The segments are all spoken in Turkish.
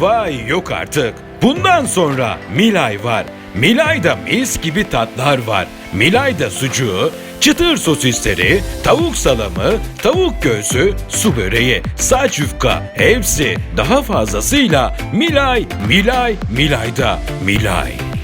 Vay yok artık. Bundan sonra Milay var. Milay'da mis gibi tatlar var. Milay'da sucuğu, çıtır sosisleri, tavuk salamı, tavuk göğsü, su böreği, saç yufka hepsi daha fazlasıyla Milay, Milay, Milay'da Milay.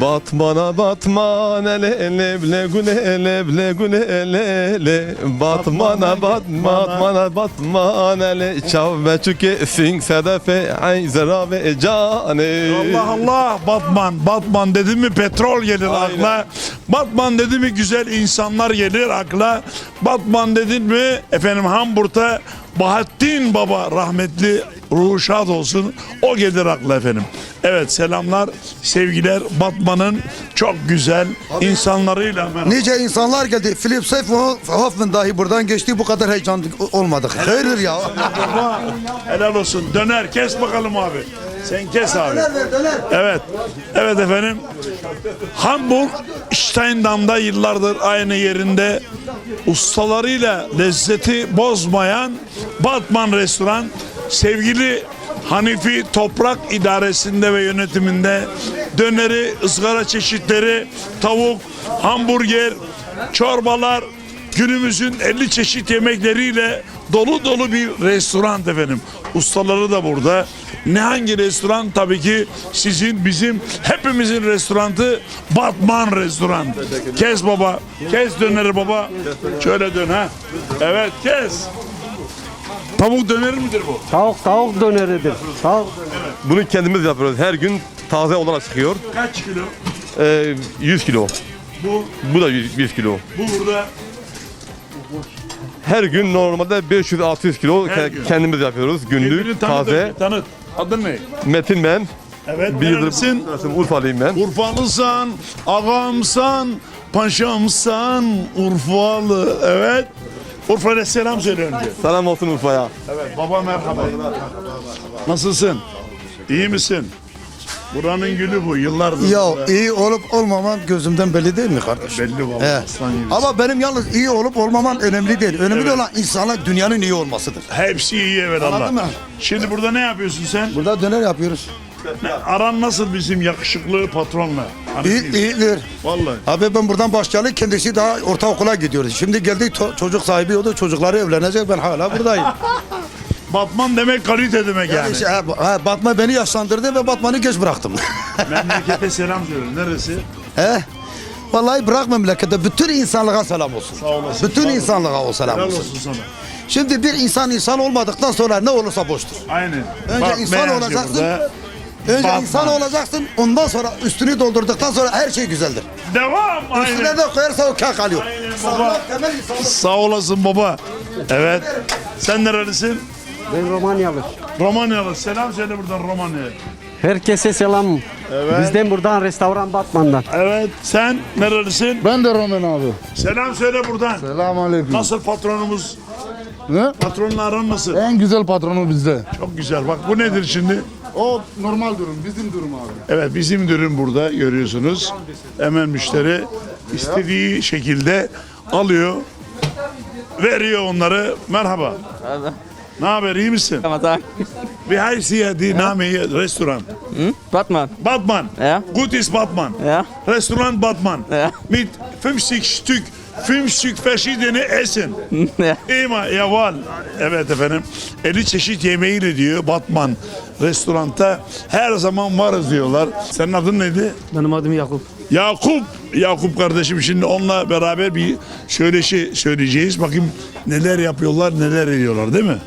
Batmana batman ele ele ble gule ele ble gule ele Batmana batman batmana batman ele Çav ve çüke sing sedefe ay zera ve cane Allah Allah Batman. Batman dedi mi petrol gelir Aynen. akla. Batman dedi mi güzel insanlar gelir akla. Batman dedin mi efendim Hamburg'da Bahattin Baba rahmetli ruhu şad olsun. O gelir akla efendim. Evet selamlar sevgiler Batman'ın çok güzel insanlarıyla merhaba. Nice insanlar geldi. Philip Seymour Hoffman dahi buradan geçti. Bu kadar heyecanlı olmadık. Hayırdır ya. Helal olsun. Döner kes bakalım abi. Sen kes abi. Evet. Evet efendim. Hamburg Steindamm'da yıllardır aynı yerinde ustalarıyla lezzeti bozmayan Batman restoran sevgili Hanifi Toprak idaresinde ve yönetiminde döneri, ızgara çeşitleri, tavuk, hamburger, çorbalar, günümüzün 50 çeşit yemekleriyle dolu dolu bir restoran efendim. Ustaları da burada. Ne hangi restoran? Tabii ki sizin, bizim, hepimizin restoranı Batman Restoran. Kes baba, kes döneri baba. Şöyle dön ha. Evet kes. Tavuk döner midir bu? Tavuk tavuk döneridir. Tavuk Bunu kendimiz yapıyoruz her gün taze olarak çıkıyor Kaç kilo? Ee, 100 kilo Bu, Bu da 100, 100 kilo bu burada. Her gün normalde 500-600 kilo Her ke- gün. kendimiz yapıyoruz Birbirini günlük tanıt, taze Tanıt. Adın ne? Metin ben Evet, bir yıldır nerelisin? Urfalıyım ben Urfalısan, ağamsan, paşamsan, Urfalı. Evet. Urfa'ya selam söyle önce. Selam olsun Urfa'ya Evet, baba merhaba. Nasılsın? İyi misin? Buranın gülü bu, yıllardır. ya burada. iyi olup olmaman gözümden belli değil mi kardeş? Belli vallahi, He. aslan. Ama benim yalnız iyi olup olmaman önemli değil. Önemli Evet. olan insanlar dünyanın iyi olmasıdır. Hepsi iyi evet Allah. Anladın mı? Şimdi burada ne yapıyorsun sen? Burada döner yapıyoruz. Aran nasıl bizim yakışıklı patronla? Hani İyi, iyidir. Vallahi. Abi ben buradan başlayalı kendisi daha ortaokula gidiyoruz. Şimdi geldik to- çocuk sahibi oldu. Çocukları evlenecek ben hala buradayım. Batman demek kalite demek yani. işte, ha, ha, Batman beni yaşlandırdı ve Batman'ı geç bıraktım. Memlekete selam söyle. Neresi? He? Vallahi bırak memlekette bütün insanlığa selam olsun. Sağ olasın. Bütün Sağ ol. insanlığa o selam Helal olsun. olsun sana. Şimdi bir insan insan olmadıktan sonra ne olursa boştur. Aynen. Önce insan olacaksın. Önce Batman. insan olacaksın. Ondan sonra üstünü doldurduktan sonra her şey güzeldir. Devam. Üstüne Aynen. de koyarsa o kağıt kalıyor. Aynen baba. temel insanlık. Sağ olasın baba. Evet. Sen nerelisin? ben Romanyalı. Romanyalı. Selam söyle buradan Romanya'ya. Herkese selam. Bizden buradan restoran Batman'dan. Evet. Sen nerelisin? Ben de Roman abi. Selam söyle buradan. Selamun aleyküm. Nasıl patronumuz? Ne? Patronla aran nasıl? En güzel patronu bizde. Çok güzel. Bak bu nedir şimdi? O normal durum, bizim durum abi. Evet bizim dürüm burada görüyorsunuz. Hemen müşteri istediği şekilde alıyor. Veriyor onları. Merhaba. Ne haber iyi misin? Man sagen. Wie heißt hier die Name hier Restoran? Batman. Batman. Ja. Gut ist Batman. Ja. Restaurant Batman. Ja. Mit 50 Stück Fünfzig verschiedene Essen. İma yaval. Evet efendim. 50 çeşit yemeğiyle diyor Batman restoranda her zaman varız diyorlar. Senin adın neydi? Benim adım Yakup. Yakup. Yakup kardeşim şimdi onunla beraber bir söyleşi söyleyeceğiz. Bakayım neler yapıyorlar, neler ediyorlar değil mi?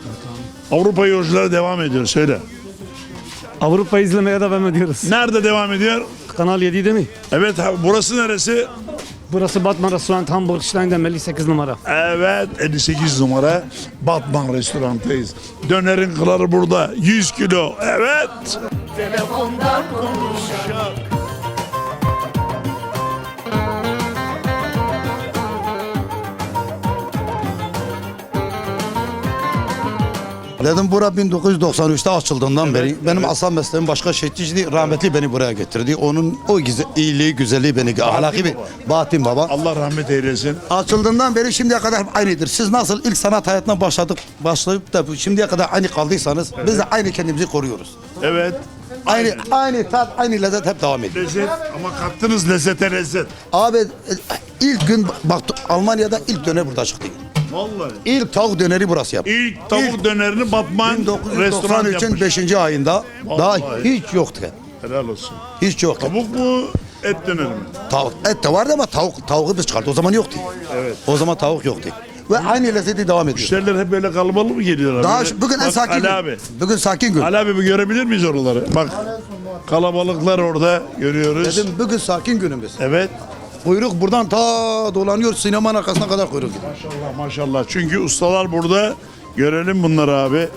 Avrupa yolcuları devam ediyor. Söyle. Avrupa izlemeye devam ediyoruz. Nerede devam ediyor? Kanal 7'de mi? Evet ha- burası neresi? Burası Batman Restoran Hamburg Stein'den 58 numara. Evet 58 numara Batman restorantayız. Dönerin kıları burada 100 kilo. Evet. telefonda konuşak Dedim bura 1993'te açıldığından beri benim aslan mesleğim başka şeyciydi. Rahmetli beni buraya getirdi. Onun o güzel, iyiliği, güzelliği beni ahlaki bir Bahattin Baba. Allah rahmet eylesin. Açıldığından beri şimdiye kadar aynıdır. Siz nasıl ilk sanat hayatına başladık, başlayıp da şimdiye kadar aynı kaldıysanız biz de aynı kendimizi koruyoruz. Evet. Aynı aynı tat, aynı lezzet hep devam ediyor. Lezzet ama kattınız lezzete lezzet. Abi e, ilk gün bak Almanya'da ilk döner burada çıktı. Vallahi. İlk tavuk döneri burası yaptı. İlk tavuk dönerini Batman restoran 1993'ün yapmış. 5. ayında daha Vallahi. hiç yoktu. Helal olsun. Hiç yoktu. Tavuk mu et döneri mi? Tavuk, et de vardı ama tavuk, tavuğu biz çıkardı. O zaman yoktu. Evet. O zaman tavuk yoktu. Ve aynı lezzeti devam ediyor. Müşteriler hep böyle kalabalık mı geliyorlar? Daha Böyle- şu- bugün en Bak, sakin Ali gün. abi. Bugün sakin gün. Ali abi bir görebilir miyiz oraları? Bak kalabalıklar orada görüyoruz. Dedim bugün sakin günümüz. Evet. Kuyruk buradan ta dolanıyor sinemanın arkasına kadar kuyruk gidiyor. Maşallah maşallah. Çünkü ustalar burada. Görelim bunları abi.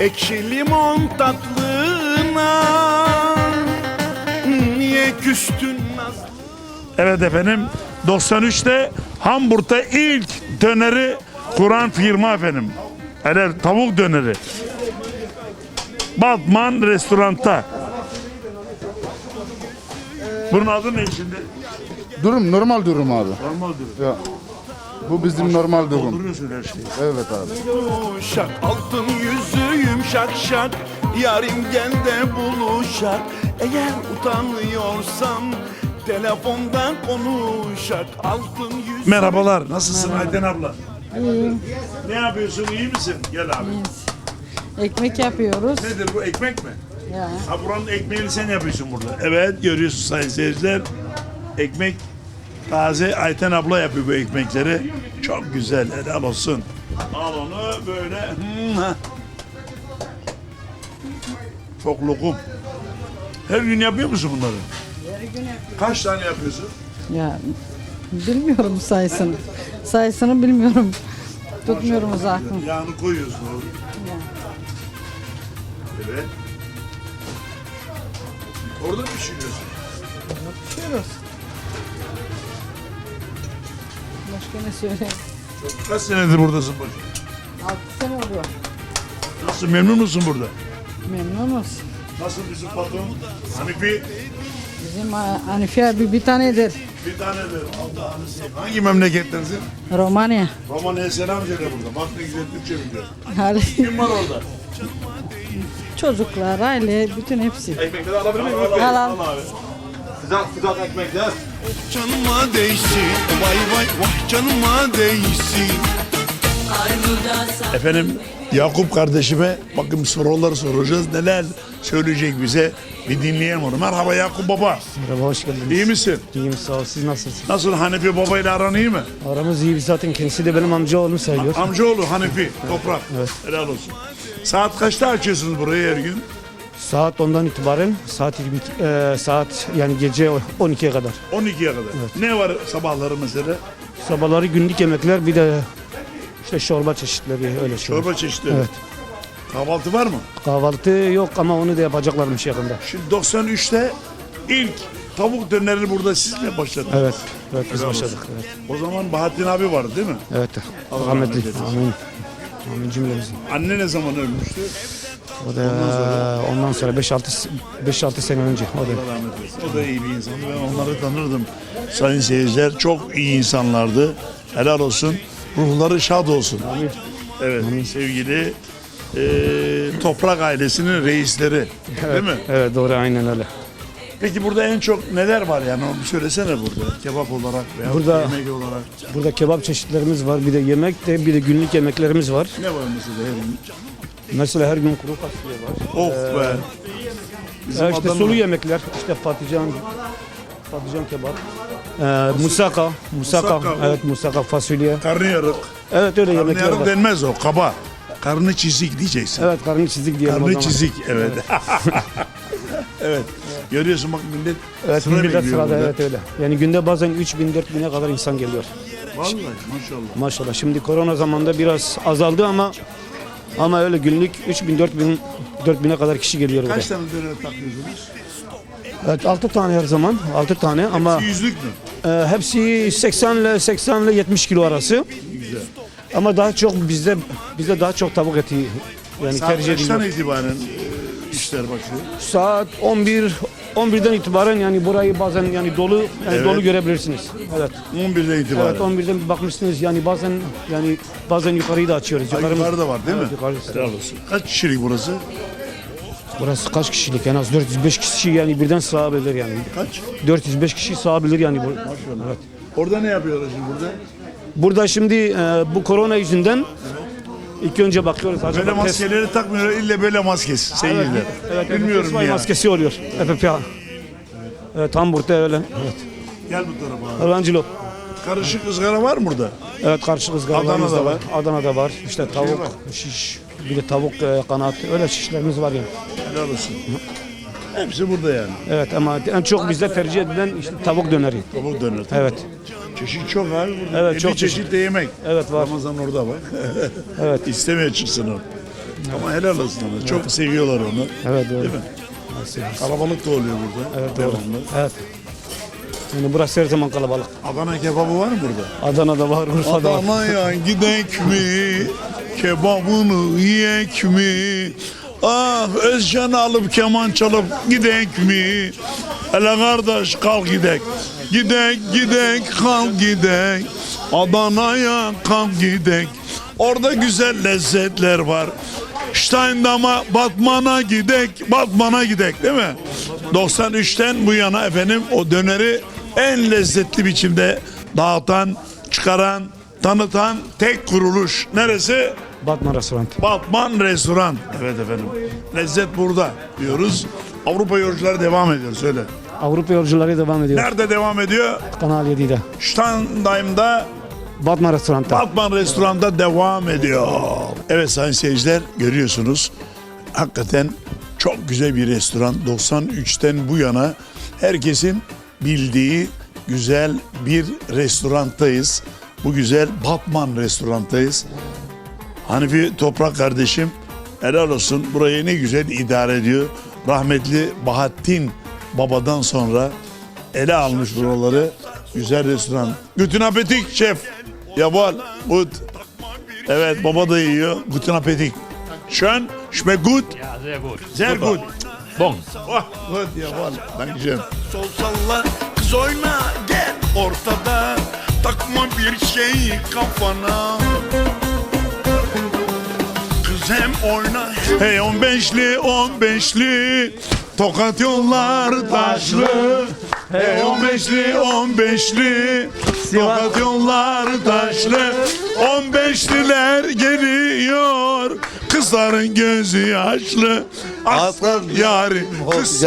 Ekşi limon tatlına Niye küstün nazlı Evet efendim 93'te Hamburg'da ilk döneri kuran firma efendim. Helal tavuk döneri. Batman restoranta. Bunun adı ne şimdi? Durum normal durum abi. Normal durum. Ya. Bu bizim normal durum. Duruyorsun her şeyi. Evet abi. Yumuşak altın yüzü yumuşak şak Yarim gel de buluşak Eğer utanıyorsam Telefondan konuşak Altın yüzü Merhabalar. Nasılsın Ayten abla? Ne yapıyorsun? iyi misin? Gel abi. Ekmek yapıyoruz. Nedir bu ekmek mi? Ya. Ha buranın ekmeğini sen yapıyorsun burada. Evet görüyorsun sayın seyirciler. Ekmek taze Ayten abla yapıyor bu ekmekleri. Çok güzel helal olsun. Al onu böyle. hmm, ha. Çok lokum. Her gün yapıyor musun bunları? Her gün Kaç tane yapıyorsun? Ya bilmiyorum sayısını. Sayısını bilmiyorum. Tutmuyorum uzaktan. Yağını koyuyorsun orada. Evet. Orada mı pişiriyorsun? Pişiyoruz. Başka ne söyleyeyim? Kaç senedir buradasın bacım? 6 sene oluyor. Nasıl memnun musun burada? Memnunuz. Nasıl bizim patron? Hanifi Bizim ha, Hanife abi bir tanedir. bir tanedir. Hangi memlekettensin? Romanya. Romanya'ya selam söyle burada. Bak ne güzel Türkçe biliyor. Kim var orada? Çocuklar, aile, bütün hepsi. Ekmekleri alabilir miyim? Al al. abi. Canıma değsin Vay vay vay canıma değsin Efendim Yakup kardeşime bakın soruları soracağız. Neler söyleyecek bize bir dinleyelim onu. Merhaba Yakup baba. Merhaba hoş geldiniz. İyi misin? İyiyim sağ ol. Siz nasılsınız? Nasıl Hanefi babayla aran iyi mi? Aramız iyi zaten kendisi de benim amcaoğlum sayılıyor. Amcaoğlu Hanefi, toprak. Helal olsun. Saat kaçta açıyorsunuz burayı her gün? Saat ondan itibaren saat 22, e, saat yani gece 12'ye kadar. 12'ye kadar. Ne var sabahları mesela? Sabahları günlük yemekler bir de işte çorba çeşitleri öyle şey. Çorba çeşitleri. Evet. Kahvaltı var mı? Kahvaltı yok ama onu da yapacaklarmış yakında. Şimdi 93'te ilk tavuk dönerini burada siz mi başladınız? Evet. Evet biz Helal başladık. olsun. Evet. O zaman Bahattin abi vardı değil mi? Evet. Allah rahmet eylesin. Amin. Amin cümlemizin. Anne ne zaman ölmüştü? O da ondan sonra 5-6 5-6 sene önce o da. Allah rahmet eylesin. O da iyi bir insandı. Ben onları tanırdım. Sayın seyirciler çok iyi insanlardı. Helal olsun. Ruhları şad olsun. Evet sevgili e, toprak ailesinin reisleri. Değil mi? Evet doğru aynen öyle. Peki burada en çok neler var yani onu bir söylesene burada. Kebap olarak veya Burada- yemek olarak. Burada kebap çeşitlerimiz var. Bir de yemek de bir de günlük yemeklerimiz var. Ne var mesela her gün? Mesela her gün kuru fasulye var. Of be. Bizim Ee, işte Adana- sulu yemekler, işte patlıcan, patlıcan kebap, ee, musaka, musaka, Musaka, evet musaka fasulye. Karnıyarık. Evet öyle yemekler Karnıyarık var. denmez o kaba. Karnı çizik diyeceksin. Evet karnı çizik diyelim o Karnı zaman. çizik evet. evet. Görüyorsun bak millet Evet sıra millet bekliyor sırada burada. evet öyle. Yani günde bazen 3000 4000'e kadar insan geliyor. Vallahi maşallah. Maşallah. Şimdi korona zamanında biraz azaldı ama ama öyle günlük 3000 4000 4000'e kadar kişi geliyor buraya. Kaç tane döner takıyorsunuz? Evet 6 tane her zaman 6 tane ama Yüzlük mü? e, hepsi 80 ile 80 ile 70 kilo arası. Güzel. Ama daha çok bizde bizde daha çok tavuk eti yani Saat tercih kaçtan ediliyor. itibaren e, işler başlıyor? Saat 11 11'den itibaren yani burayı bazen yani dolu yani Evet. dolu görebilirsiniz. Evet. 11'den itibaren. Evet 11'den bir bakmışsınız yani bazen yani bazen yukarıyı da açıyoruz. Ha, Yukarımız- yukarıda var değil Evet, mi? yukarısı. Helal olsun. Kaç kişilik burası? Burası kaç kişilik? En az 405 kişi yani birden sığabilir yani. Kaç? 405 kişi sığabilir yani. bu- Evet. Orada ne yapıyorlar şimdi burada? Burada şimdi e, bu korona yüzünden ilk önce bakıyoruz. acaba Böyle test- maskeleri takmıyorlar illa böyle maskesi seyirler. Evet, Bilmiyorum FFP ya. maskesi oluyor. FFP. Evet Hamburg'da öyle. Evet. Gel bu tarafa abi. Karışık ızgara var mı burada? Evet karşı ızgaralarımız Adana'da da var. Adana'da var. İşte tavuk, var. şiş, bir de tavuk e, kanat öyle şişlerimiz var yani. Helal olsun. Hepsi burada yani. Evet ama en çok bizde tercih edilen işte tavuk döneri. Tavuk döner. Evet. Çeşit çok abi burada. Evet, 50 çok çeşit çeşit. de yemek. Evet var. Ramazan orada bak. Evet. İstemiyor çıksın o. Ama helal olsun ona. Çok seviyorlar onu. Evet doğru. Değil mi? Kalabalık da oluyor burada. Evet doğru. Devamlı. Evet. Yani burası her zaman kalabalık. Adana kebabı var mı burada? Adana'da var, Urfa'da var. Adana'ya gidek mi? Kebabını yiyek mi? Ah Özcan alıp keman çalıp gidek mi? Hele kardeş kalk gidek. Gidek gidek kalk gidek. Adana'ya kalk gidek. Orada güzel lezzetler var. Steindam'a Batman'a gidek, Batman'a gidek değil mi? 93'ten bu yana efendim o döneri en lezzetli biçimde dağıtan, çıkaran, tanıtan tek kuruluş. Neresi? Batman Restoran. Batman Restoran. Evet efendim. Lezzet burada diyoruz. Avrupa yolcuları devam ediyor söyle. Avrupa yolcuları devam ediyor. Nerede devam ediyor? Kanal 7'de. Standheim'da Batman Restoran'da. Batman Restoran'da devam ediyor. Evet sayın seyirciler görüyorsunuz. Hakikaten çok güzel bir restoran. 93'ten bu yana herkesin bildiği güzel bir restorantayız. Bu güzel Batman restorantayız. Hanifi Toprak kardeşim helal olsun burayı ne güzel idare ediyor. Rahmetli Bahattin babadan sonra ele almış buraları. Güzel restoran. Guten Appetit şef. Jawohl, gut. Evet baba da yiyor. Guten Appetit. Schön, schmeckt gut. Ja, sehr gut. Sehr gut. Bon. Oh, gut, jawohl. Dankeschön. Sol salla kız oyna gel ortada Takma bir şey kafana Oyna Hey 15'li 15'li Tokat yollar taşlı. Hey 15'li 15'li Tokat yollar taşlı. 15'liler geliyor. Kızların gözü yaşlı. Aslan. Yari kız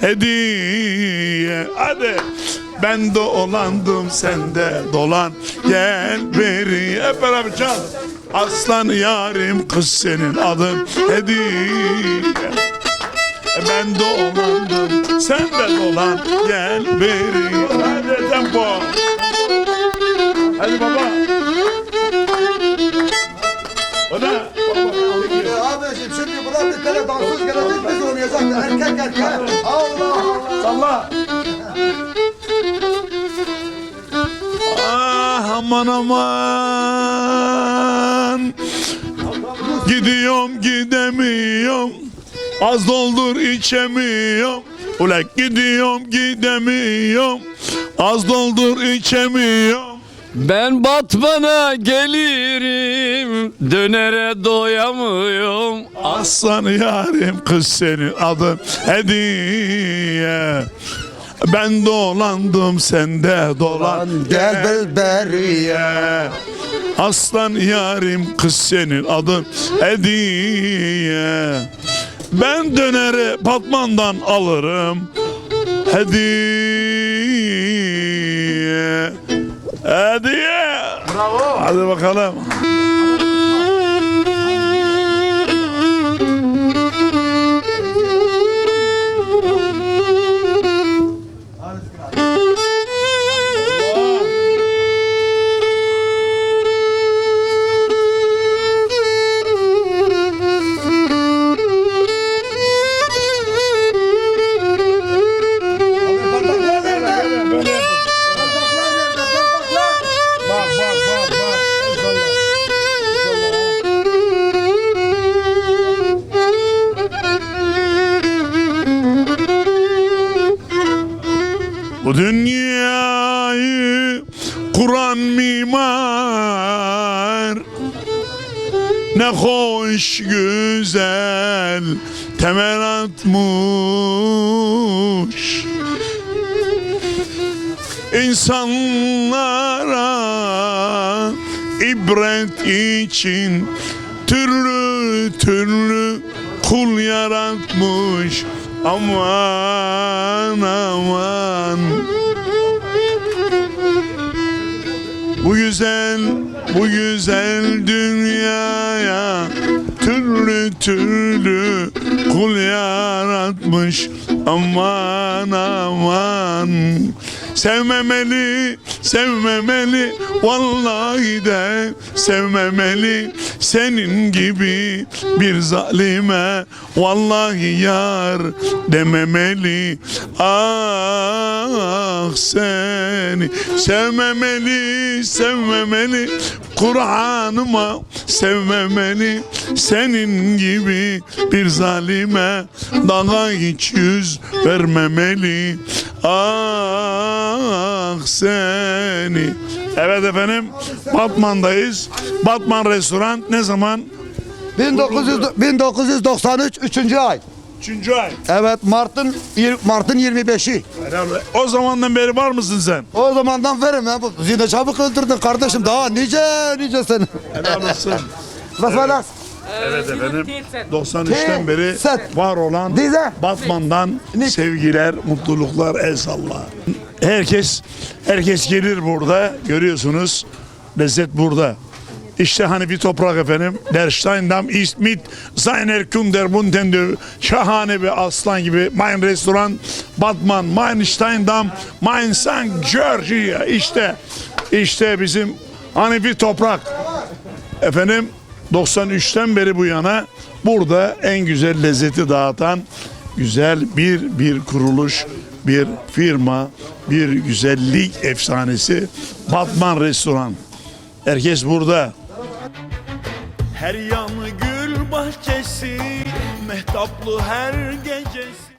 hediye. Hadi ben dolandım sen de dolan Gel beri hep beraber çal Aslan yarim kız senin adın hediye E Ben dolandım sen de dolan Gel beri Hadi tempo Hadi baba O ne? Abiciğim şimdi buna bir tane dansöz gelecek biz oynayacak erkek erkek. Allah Allah. Salla. Aman aman. Gidiyorum gidemiyorum. Az doldur içemiyorum. Ulan gidiyorum gidemiyorum. Az doldur içemiyorum. Ben Batman'a gelirim, dönere doyamıyorum. Aslan yarim kız senin adın hediye. Ben dolandım sende dolan Gel berberiye. Aslan yarim kız senin adın hediye. Ben döneri Batman'dan alırım hediye. Hediye. Bravo. Hadi bakalım. Bu dünyayı kuran mimar Ne hoş güzel temel atmış. İnsanlara ibret için türlü türlü kul yaratmış aman aman. Bu güzel bu güzel dünyaya türlü türlü kul yaratmış. Aman aman. Sevmemeli, sevmemeli, vallahi de sevmemeli. Senin gibi bir zalime vallahi yar dememeli. Ah seni sevmemeli sevmemeli. Kur'an'ıma sevmemeli. Senin gibi bir zalime daha hiç yüz vermemeli. Ah seni Evet efendim Batman'dayız Batman restoran ne zaman? 1900, 1993 3. ay. Üçüncü ay Evet Mart'ın Mart'ın 25'i. Helal olsun. O zamandan beri var mısın sen? O zamandan verim ya. Bu Yine çabuk öldürdün kardeşim. Daha nice nice seni. Helal olsun Mesela Evet efendim 93'ten beri var olan. Batman'dan sevgiler, mutluluklar, el salla. Herkes herkes gelir burada görüyorsunuz. Lezzet burada. İşte hani bir toprak efendim. Der Steindam ist mit seiner Kunder bunten şahane bir aslan gibi. Mein Restoran Batman, mein Steindam, mein St. Georgia. İşte işte bizim hani bir toprak. Efendim 93'ten beri bu yana burada en güzel lezzeti dağıtan güzel bir bir kuruluş, bir firma, bir güzellik efsanesi Batman Restoran. Herkes burada. Her yanı gül bahçesi Mehtaplı her gecesi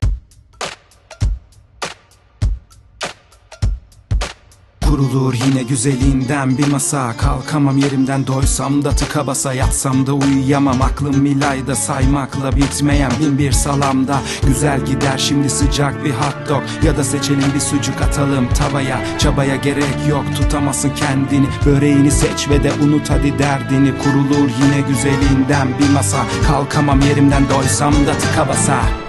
Kurulur yine güzelinden bir masa. Kalkamam yerimden doysam da tıka basa. Yatsam da uyuyamam aklım milayda Saymakla bitmeyen bin bir salamda. Güzel gider şimdi sıcak bir hot dog. Ya da seçelim bir sucuk atalım tavaya. Çabaya gerek yok tutamazsın kendini. Böreğini seç ve de unut hadi derdini. Kurulur yine güzelinden bir masa. Kalkamam yerimden doysam da tıka basa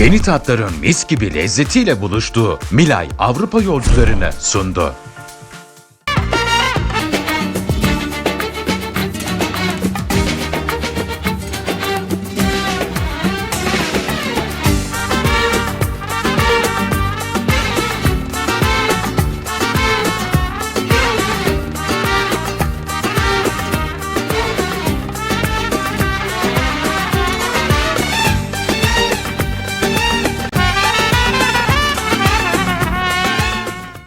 Yeni tatların mis gibi lezzetiyle buluştuğu Milay Avrupa yolcularını sundu.